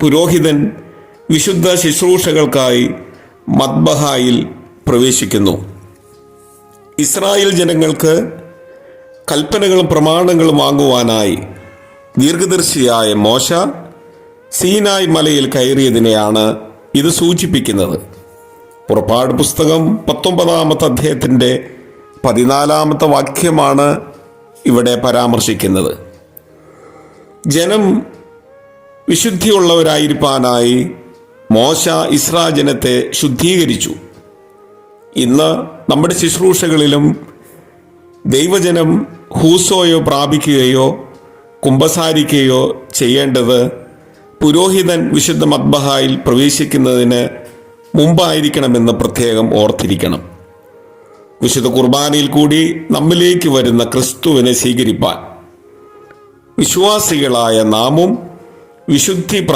പുരോഹിതൻ വിശുദ്ധ ശുശ്രൂഷകൾക്കായി മദ്ബഹായിൽ പ്രവേശിക്കുന്നു. ഇസ്രായേൽ ജനങ്ങൾക്ക് കൽപ്പനകളും പ്രമാണങ്ങളും വാങ്ങുവാനായി ദീർഘദർശിയായ മോശ സീനായ് മലയിൽ കയറിയതിനെയാണ് ഇത് സൂചിപ്പിക്കുന്നത്. പുറപ്പാട് പുസ്തകം പത്തൊമ്പതാമത്തെ അധ്യായത്തിന്റെ പതിനാലാമത്തെ വാക്യമാണ് ഇവിടെ പരാമർശിക്കുന്നത്. ജനം വിശുദ്ധിയുള്ളവരായിരിക്കാനായി മോശ ഇസ്രാ ജനത്തെ ശുദ്ധീകരിച്ചു. ഇന്ന് നമ്മുടെ ശുശ്രൂഷകളിലും ദൈവജനം ഹൂസോയോ പ്രാപിക്കുകയോ കുമ്പസാരിക്കുകയോ ചെയ്യേണ്ടത് പുരോഹിതൻ വിശുദ്ധ മദ്ബഹായിൽ പ്രവേശിക്കുന്നതിന് മുമ്പായിരിക്കണമെന്ന് പ്രത്യേകം ഓർത്തിരിക്കണം. വിശുദ്ധ കുർബാനയിൽ കൂടി നമ്മിലേക്ക് വരുന്ന ക്രിസ്തുവിനെ സ്വീകരിപ്പാൻ വിശ്വാസികളായ നാമും വിശുദ്ധി